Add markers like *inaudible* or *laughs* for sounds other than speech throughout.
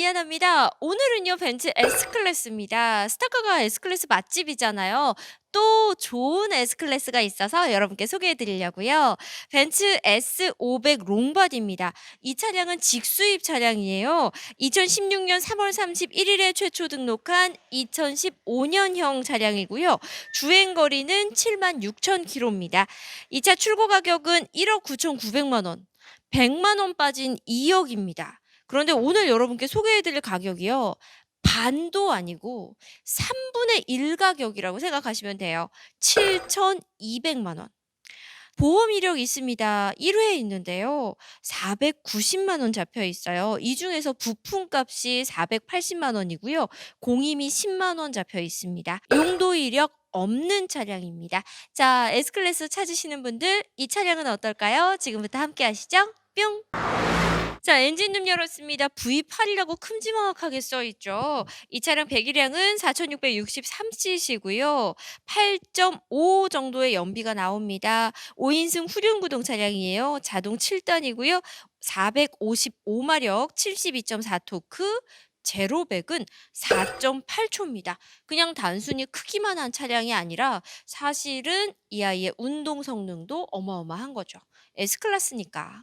미안합니다. 오늘은요 벤츠 S클래스입니다. 스타카가 S클래스 맛집이잖아요. 또 좋은 S클래스가 있어서 여러분께 소개해 드리려고요. 벤츠 S500 롱바디입니다. 이 차량은 직수입 차량이에요. 2016년 3월 31일에 최초 등록한 2015년형 차량이고요. 주행 거리는 7만 6천 킬로입니다. 이 차 출고 가격은 1억 9,900만 원. 100만 원 빠진 2억입니다. 그런데 오늘 여러분께 소개해 드릴 가격이요. 반도 아니고 3분의 1 가격이라고 생각하시면 돼요. 7,200만 원. 보험 이력 있습니다. 1회에 있는데요. 490만 원 잡혀 있어요. 이 중에서 부품 값이 480만 원이고요. 공임이 10만 원 잡혀 있습니다. 용도 이력 없는 차량입니다. 자, S클래스 찾으시는 분들 이 차량은 어떨까요? 지금부터 함께 하시죠. 뿅. 자, 엔진룸 열었습니다. V8이라고 큼지막하게 써 있죠. 이 차량 배기량은 4,663cc고요. 8.5 정도의 연비가 나옵니다. 5인승 후륜 구동 차량이에요. 자동 7단이고요. 455마력, 72.4 토크, 제로백은 4.8초입니다. 그냥 단순히 크기만 한 차량이 아니라 사실은 이 아이의 운동 성능도 어마어마한 거죠. S클래스니까.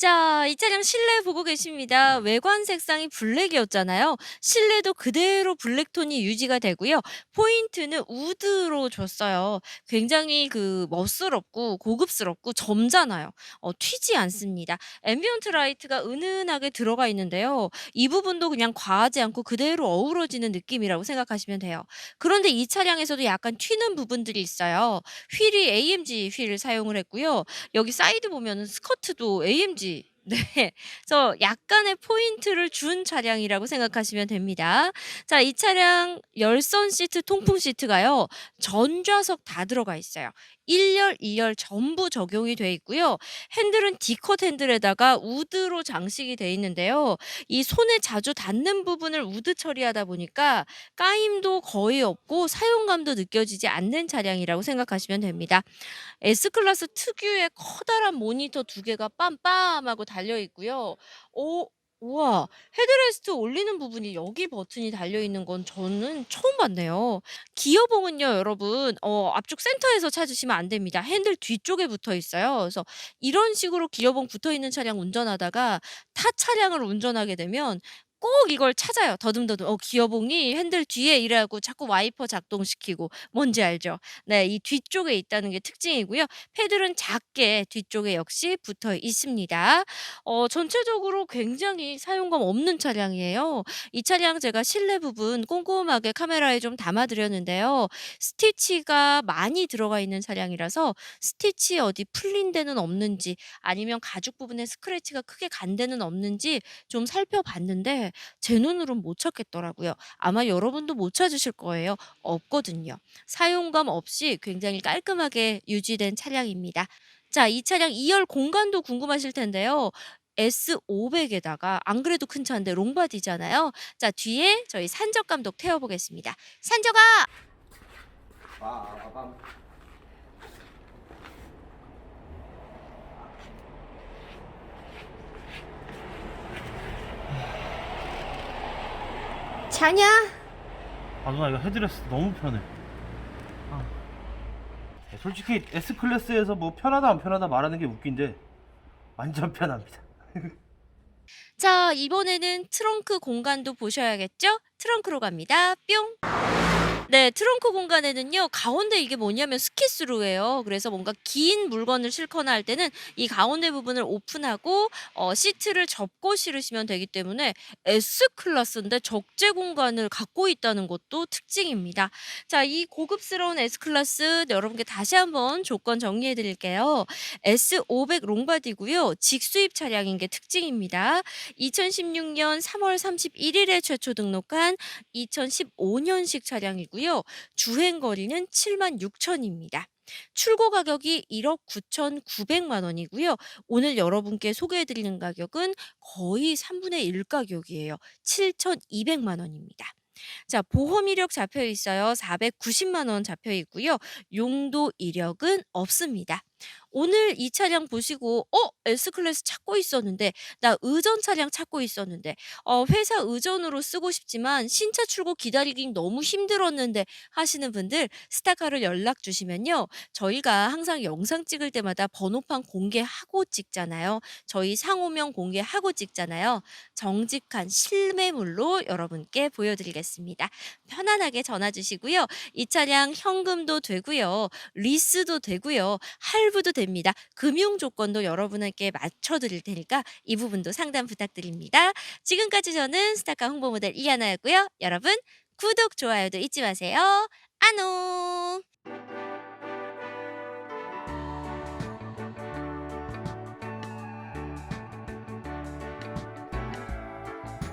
자, 이 차량 실내 보고 계십니다. 외관 색상이 블랙이었잖아요. 실내도 그대로 블랙톤이 유지가 되고요. 포인트는 우드로 줬어요. 굉장히 그 멋스럽고 고급스럽고 점잖아요. 어, 튀지 않습니다. 앰비언트 라이트가 은은하게 들어가 있는데요. 이 부분도 그냥 과하지 않고 그대로 어우러지는 느낌이라고 생각하시면 돼요. 그런데 이 차량에서도 약간 튀는 부분들이 있어요. 휠이 AMG 휠을 사용을 했고요. 여기 사이드 보면은 스커트도 AMG 네. *laughs* 그래서 약간의 포인트를 준 차량이라고 생각하시면 됩니다. 자, 이 차량 열선 시트, 통풍 시트가요. 전좌석 다 들어가 있어요. 1열, 2열 전부 적용이 돼 있고요. 핸들은 D컷 핸들에다가 우드로 장식이 돼 있는데요. 이 손에 자주 닿는 부분을 우드 처리하다 보니까 까임도 거의 없고 사용감도 느껴지지 않는 차량이라고 생각하시면 됩니다. S클래스 특유의 커다란 모니터 두 개가 빰빰하고 달려 있고요. 오 우와. 헤드레스트 올리는 부분이 여기 버튼이 달려 있는 건 저는 처음 봤네요. 기어봉은요 여러분 어 앞쪽 센터에서 찾으시면 안 됩니다. 핸들 뒤쪽에 붙어 있어요. 그래서 이런 식으로 기어봉 붙어 있는 차량 운전하다가 타 차량을 운전하게 되면 꼭 이걸 찾아요. 더듬더듬. 어 기어봉이 핸들 뒤에 이래갖고 자꾸 와이퍼 작동시키고 뭔지 알죠? 네. 이 뒤쪽에 있다는 게 특징이고요. 패들은 작게 뒤쪽에 역시 붙어 있습니다. 어 전체적으로 굉장히 사용감 없는 차량이에요. 이 차량 제가 실내 부분 꼼꼼하게 카메라에 좀 담아 드렸는데요. 스티치가 많이 들어가 있는 차량이라서 스티치 어디 풀린 데는 없는지 아니면 가죽 부분에 스크래치가 크게 간 데는 없는지 좀 살펴봤는데 제 눈으로는 못 찾겠더라고요. 아마 여러분도 못 찾으실 거예요. 없거든요. 사용감 없이 굉장히 깔끔하게 유지된 차량입니다. 자, 이 차량 2열 공간도 궁금하실 텐데요. S500에다가 안 그래도 큰 차인데 롱바디잖아요. 자, 뒤에 저희 산적 감독 태워 보겠습니다. 산적아! 빠밤. 자냐? 아 누나 이거 헤드레스 너무 편해. 아. 네, 솔직히 S 클래스에서 뭐 편하다 안 편하다 말하는 게 웃긴데 완전 편합니다. *laughs* 자, 이번에는 트렁크 공간도 보셔야겠죠? 트렁크로 갑니다. 뿅. 네, 트렁크 공간에는요, 가운데 이게 뭐냐면 스키스루예요. 그래서 뭔가 긴 물건을 싣거나 할 때는 이 가운데 부분을 오픈하고 어, 시트를 접고 실으시면 되기 때문에 S 클래스인데 적재 공간을 갖고 있다는 것도 특징입니다. 자, 이 고급스러운 S 클래스 여러분께 다시 한번 조건 정리해 드릴게요. S500 롱바디고요. 직수입 차량인 게 특징입니다. 2016년 3월 31일에 최초 등록한 2015년식 차량이고요. 주행 거리는 7만 6천입니다. 출고 가격이 1억 9,900만 원이고요. 오늘 여러분께 소개해 드리는 가격은 거의 3분의 1 가격이에요. 7,200만 원입니다. 자, 보험 이력 잡혀 있어요. 490만 원 잡혀 있고요. 용도 이력은 없습니다. 오늘 이 차량 보시고 '어 S클래스 찾고 있었는데. 나 의전 차량 찾고 있었는데. 어 회사 의전으로 쓰고 싶지만 신차 출고 기다리긴 너무 힘들었는데.' 하시는 분들 스타카로 연락 주시면요. 저희가 항상 영상 찍을 때마다 번호판 공개하고 찍잖아요. 저희 상호명 공개하고 찍잖아요. 정직한 실매물로 여러분께 보여 드리겠습니다. 편안하게 전화 주시고요. 이 차량 현금도 되고요. 리스도 되고요. 할부도 됩니다. 금융 조건도 여러분에게 맞춰 드릴 테니까 이 부분도 상담 부탁드립니다. 지금까지 저는 스타카 홍보 모델 이하나였고요. 여러분 구독, 좋아요도 잊지 마세요. 안녕.